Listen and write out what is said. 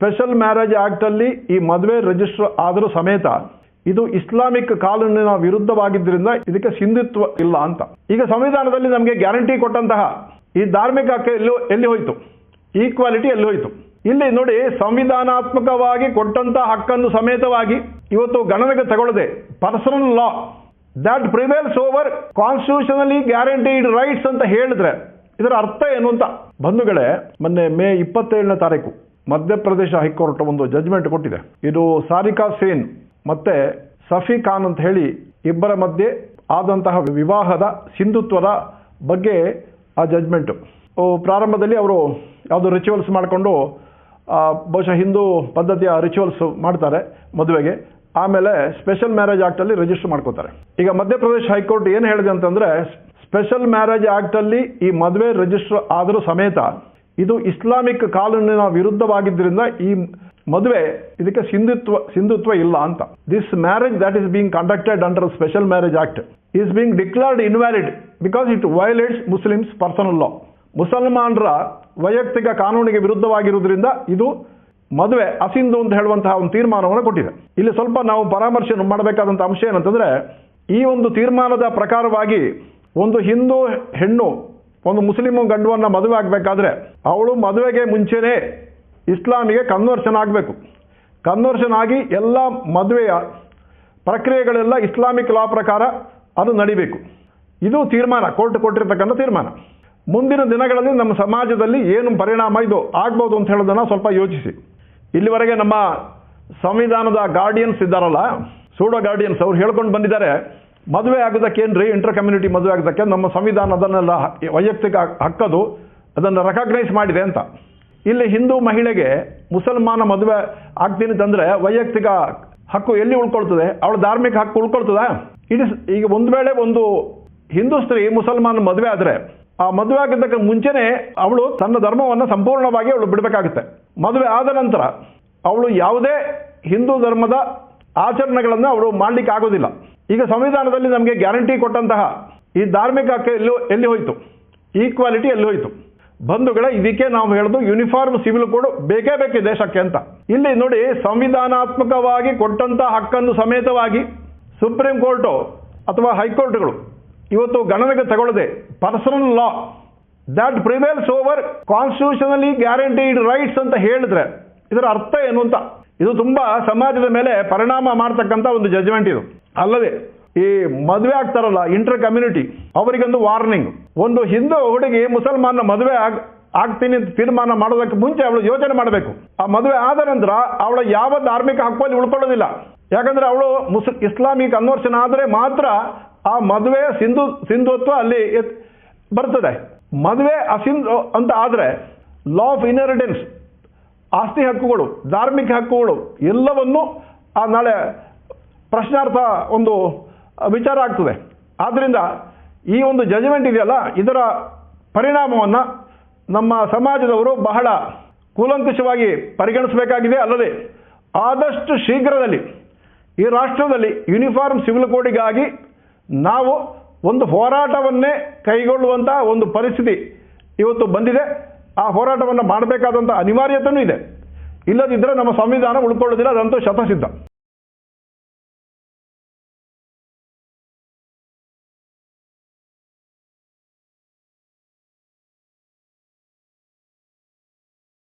Special marriage act ಅಲ್ಲಿ ಈ ಮದುವೆ ರಿಜಿಸ್ಟರ್ ಆದರೂ ಸಮೇತ ಇದು ಇಸ್ಲಾಮಿಕ್ ಕಾನೂನಿನ ವಿರುದ್ಧವಾಗಿದ್ದರಿಂದ ಇದಕ್ಕೆ ಸಿಂಧುತ್ವ ಇಲ್ಲ ಅಂತ. ಈಗ ಸಂವಿಧಾನದಲ್ಲಿ ನಮಗೆ ಗ್ಯಾರಂಟಿ ಕೊಟ್ಟಂತಹ ಈ ಧಾರ್ಮಿಕ ಹಕ್ಕು ಎಲ್ಲಿ ಎಲ್ಲಿ ಹೋಯ್ತು? ಈಕ್ವಾಲಿಟಿ ಎಲ್ಲಿ ಹೋಯ್ತು? ಇಲ್ಲಿ ನೋಡಿ, ಸಂವಿಧಾನಾತ್ಮಕವಾಗಿ ಕೊಟ್ಟಂತಹ ಹಕ್ಕನ್ನು ಸಮೇತವಾಗಿ ಇವತ್ತು ಗಣನೆಗೆ ತಗೊಳ್ಳದೆ personal law that prevails over constitutionally guaranteed rights ಅಂತ ಹೇಳಿದ್ರೆ ಇದರ ಅರ್ಥ ಏನು ಅಂತ? ಬಂಧುಗಳೇ, ಮೊನ್ನೆ ಮೇ ಇಪ್ಪತ್ತೇಳನೇ ತಾರೀಕು ಮಧ್ಯಪ್ರದೇಶ ಹೈಕೋರ್ಟ್ ಒಂದು ಜಜ್ಮೆಂಟ್ ಕೊಟ್ಟಿದೆ. ಇದು ಸಾರಿಕಾ ಸೇನ್ ಮತ್ತೆ ಸಫಿ ಖಾನ್ ಅಂತ ಹೇಳಿ ಇಬ್ಬರ ಮಧ್ಯೆ ಆದಂತಹ ವಿವಾಹದ ಸಿಂಧುತ್ವದ ಬಗ್ಗೆ ಆ ಜಜ್ಮೆಂಟು ಪ್ರಾರಂಭದಲ್ಲಿ ಅವರು ಯಾವುದೋ ರಿಚುವಲ್ಸ್ ಮಾಡಿಕೊಂಡು ಬಹುಶಃ ಹಿಂದೂ ಪದ್ಧತಿಯ ರಿಚುವಲ್ಸ್ ಮಾಡ್ತಾರೆ ಮದುವೆಗೆ. ಆಮೇಲೆ ಸ್ಪೆಷಲ್ ಮ್ಯಾರೇಜ್ ಆ್ಯಕ್ಟಲ್ಲಿ ರಿಜಿಸ್ಟರ್ ಮಾಡ್ಕೋತಾರೆ. ಈಗ ಮಧ್ಯಪ್ರದೇಶ ಹೈಕೋರ್ಟ್ ಏನು ಹೇಳಿದೆ ಅಂತಂದರೆ ಸ್ಪೆಷಲ್ ಮ್ಯಾರೇಜ್ ಆ್ಯಕ್ಟಲ್ಲಿ ಈ ಮದುವೆ ರಿಜಿಸ್ಟರ್ ಆದರೂ ಸಮೇತ ಇದು ಇಸ್ಲಾಮಿಕ್ ಕಾನೂನಿನ ವಿರುದ್ಧವಾಗಿದ್ದರಿಂದ ಈ ಮದುವೆ ಇದಕ್ಕೆ ಸಿಂಧುತ್ವ ಸಿಂಧುತ್ವ ಇಲ್ಲ ಅಂತ. This marriage that is being conducted under special marriage act is being declared invalid because it violates Muslims personal law ಮುಸಲ್ಮಾನರ ವೈಯಕ್ತಿಕ ಕಾನೂನಿಗೆ ವಿರುದ್ಧವಾಗಿರುವುದರಿಂದ ಇದು ಮದುವೆ ಅಸಿಂಧು ಅಂತ ಹೇಳುವಂತಹ ಒಂದು ತೀರ್ಮಾನವನ್ನು ಕೊಟ್ಟಿದೆ. ಇಲ್ಲಿ ಸ್ವಲ್ಪ ನಾವು ಪರಾಮರ್ಶೆ ಮಾಡಬೇಕಾದಂಥ ಅಂಶ ಏನಂತಂದ್ರೆ ಈ ಒಂದು ತೀರ್ಮಾನದ ಪ್ರಕಾರವಾಗಿ ಒಂದು ಹಿಂದೂ ಹೆಣ್ಣು ಒಂದು ಮುಸ್ಲಿಮ್ ಗಂಡುವನ್ನ ಮದುವೆ ಆಗಬೇಕಾದ್ರೆ ಅವಳು ಮದುವೆಗೆ ಮುಂಚೆನೇ ಇಸ್ಲಾಮಿಗೆ ಕನ್ವರ್ಷನ್ ಆಗಬೇಕು. ಕನ್ವರ್ಷನ್ ಆಗಿ ಎಲ್ಲ ಮದುವೆಯ ಪ್ರಕ್ರಿಯೆಗಳೆಲ್ಲ ಇಸ್ಲಾಮಿಕ್ ಲಾ ಪ್ರಕಾರ ಅದು ನಡಿಬೇಕು. ಇದು ತೀರ್ಮಾನ ಕೋರ್ಟ್ ಕೊಟ್ಟಿರ್ತಕ್ಕಂಥ ತೀರ್ಮಾನ. ಮುಂದಿನ ದಿನಗಳಲ್ಲಿ ನಮ್ಮ ಸಮಾಜದಲ್ಲಿ ಏನು ಪರಿಣಾಮ ಇದು ಆಗ್ಬೋದು ಅಂತ ಹೇಳೋದನ್ನು ಸ್ವಲ್ಪ ಯೋಚಿಸಿ. ಇಲ್ಲಿವರೆಗೆ ನಮ್ಮ ಸಂವಿಧಾನದ ಗಾರ್ಡಿಯನ್ಸ್ ಇದ್ದಾರಲ್ಲ ಸೂಡೋ ಗಾರ್ಡಿಯನ್ಸ್ ಅವ್ರು ಹೇಳ್ಕೊಂಡು ಬಂದಿದ್ದಾರೆ ಮದುವೆ ಆಗೋದಕ್ಕೇನ್ರಿ ಇಂಟರ್ ಕಮ್ಯುನಿಟಿ ಮದುವೆ ಆಗೋದಕ್ಕೆ ನಮ್ಮ ಸಂವಿಧಾನ ಅದನ್ನೆಲ್ಲ ವೈಯಕ್ತಿಕ ಹಕ್ಕದು, ಅದನ್ನು ರೆಕಗ್ನೈಸ್ ಮಾಡಿದೆ ಅಂತ. ಇಲ್ಲಿ ಹಿಂದೂ ಮಹಿಳೆಗೆ ಮುಸಲ್ಮಾನ ಮದುವೆ ಆಗ್ತೀನಿ ಅಂತಂದರೆ ವೈಯಕ್ತಿಕ ಹಕ್ಕು ಎಲ್ಲಿ ಉಳ್ಕೊಳ್ತದೆ? ಅವಳ ಧಾರ್ಮಿಕ ಹಕ್ಕು ಉಳ್ಕೊಳ್ತದ? ಇಟ್ ಈಗ ಒಂದು ವೇಳೆ ಒಂದು ಹಿಂದೂ ಸ್ತ್ರೀ ಮುಸಲ್ಮಾನ ಮದುವೆ ಆದರೆ, ಆ ಮದುವೆ ಆಗಿದ್ದಕ್ಕ ಮುಂಚೆನೇ ಅವಳು ತನ್ನ ಧರ್ಮವನ್ನು ಸಂಪೂರ್ಣವಾಗಿ ಅವಳು ಬಿಡಬೇಕಾಗುತ್ತೆ. ಮದುವೆ ಆದ ನಂತರ ಅವಳು ಯಾವುದೇ ಹಿಂದೂ ಧರ್ಮದ ಆಚರಣೆಗಳನ್ನು ಅವಳು ಮಾಡಲಿಕ್ಕೆ ಆಗೋದಿಲ್ಲ. ಈಗ ಸಂವಿಧಾನದಲ್ಲಿ ನಮಗೆ ಗ್ಯಾರಂಟಿ ಕೊಟ್ಟಂತಹ ಈ ಧಾರ್ಮಿಕ ಹಕ್ಕು ಎಲ್ಲಿ ಎಲ್ಲಿ ಹೋಯಿತು? ಈಕ್ವಾಲಿಟಿ ಎಲ್ಲಿ ಹೋಯಿತು? ಬಂಧುಗಳ, ಇದಕ್ಕೆ ನಾವು ಹೇಳೋದು ಯೂನಿಫಾರ್ಮ್ ಸಿವಿಲ್ ಕೋಡ್ ಬೇಕೇ ಬೇಕು ದೇಶಕ್ಕೆ ಅಂತ. ಇಲ್ಲಿ ನೋಡಿ, ಸಂವಿಧಾನಾತ್ಮಕವಾಗಿ ಕೊಟ್ಟಂತಹ ಹಕ್ಕನ್ನು ಸಮೇತವಾಗಿ ಸುಪ್ರೀಂ ಕೋರ್ಟು ಅಥವಾ ಹೈಕೋರ್ಟ್ಗಳು ಇವತ್ತು ಗಣನೆಗೆ ತಗೊಳ್ಳದೆ personal law that prevails over constitutionally guaranteed rights ಅಂತ ಹೇಳಿದ್ರೆ ಇದರ ಅರ್ಥ ಏನು ಅಂತ? ಇದು ತುಂಬಾ ಸಮಾಜದ ಮೇಲೆ ಪರಿಣಾಮ ಮಾಡ್ತಕ್ಕಂಥ ಒಂದು ಜಜ್ಮೆಂಟ್ ಇದು. ಅಲ್ಲದೆ ಈ ಮದುವೆ ಆಗ್ತಾರಲ್ಲ ಇಂಟರ್ ಕಮ್ಯುನಿಟಿ ಅವರಿಗೊಂದು ವಾರ್ನಿಂಗ್ ಒಂದು ಹಿಂದೂ ಹುಡುಗಿ ಮುಸಲ್ಮಾನ ಮದುವೆ ಆಗ್, ಆಗ್ತೀನಿ ಅಂತ ತೀರ್ಮಾನ ಮಾಡೋದಕ್ಕೆ ಮುಂಚೆ ಅವಳು ಯೋಚನೆ ಮಾಡಬೇಕು. ಆ ಮದುವೆ ಆದ ನಂತರ ಅವಳ ಯಾವ ಧಾರ್ಮಿಕ ಹಕ್ಕಲ್ಲಿ ಉಳ್ಕೊಳ್ಳೋದಿಲ್ಲ. ಯಾಕಂದ್ರೆ ಅವಳು ಮುಸ್, ಇಸ್ಲಾಮಿಕ್ ಕನ್ವರ್ಷನ್ ಆದರೆ ಮಾತ್ರ ಆ ಮದುವೆ ಸಿಂಧು, ಸಿಂಧುತ್ವ ಅಲ್ಲಿ ಬರ್ತದೆ. ಮದುವೆ ಅಸಿಂಧು ಅಂತ ಆದರೆ ಲಾ ಆಫ್ ಇನ್ಹೆರಿಟೆನ್ಸ್ ಆಸ್ತಿ ಹಕ್ಕುಗಳು, ಧಾರ್ಮಿಕ ಹಕ್ಕುಗಳು ಎಲ್ಲವನ್ನು ಆ ನಾಳೆ ಪ್ರಶ್ನಾರ್ಥ ಒಂದು ವಿಚಾರ ಆಗ್ತದೆ. ಆದ್ದರಿಂದ ಈ ಒಂದು ಜಜ್ಮೆಂಟ್ ಇದೆಯಲ್ಲ, ಇದರ ಪರಿಣಾಮವನ್ನು ನಮ್ಮ ಸಮಾಜದವರು ಬಹಳ ಕೂಲಂಕುಷವಾಗಿ ಪರಿಗಣಿಸಬೇಕಾಗಿದೆ. ಅಲ್ಲದೆ ಆದಷ್ಟು ಶೀಘ್ರದಲ್ಲಿ ಈ ರಾಷ್ಟ್ರದಲ್ಲಿ ಯೂನಿಫಾರ್ಮ್ ಸಿವಿಲ್ ಕೋಡಿಗಾಗಿ ನಾವು ಒಂದು ಹೋರಾಟವನ್ನೇ ಕೈಗೊಳ್ಳುವಂಥ ಒಂದು ಪರಿಸ್ಥಿತಿ ಇವತ್ತು ಬಂದಿದೆ. ಆ ಹೋರಾಟವನ್ನು ಮಾಡಬೇಕಾದಂಥ ಅನಿವಾರ್ಯತೆಯೂ ಇದೆ. ಇಲ್ಲದಿದ್ದರೆ ನಮ್ಮ ಸಂವಿಧಾನ ಉಳ್ಕೊಳ್ಳೋದಿಲ್ಲ ಅದಂತೂ ಶತಸಿದ್ಧ.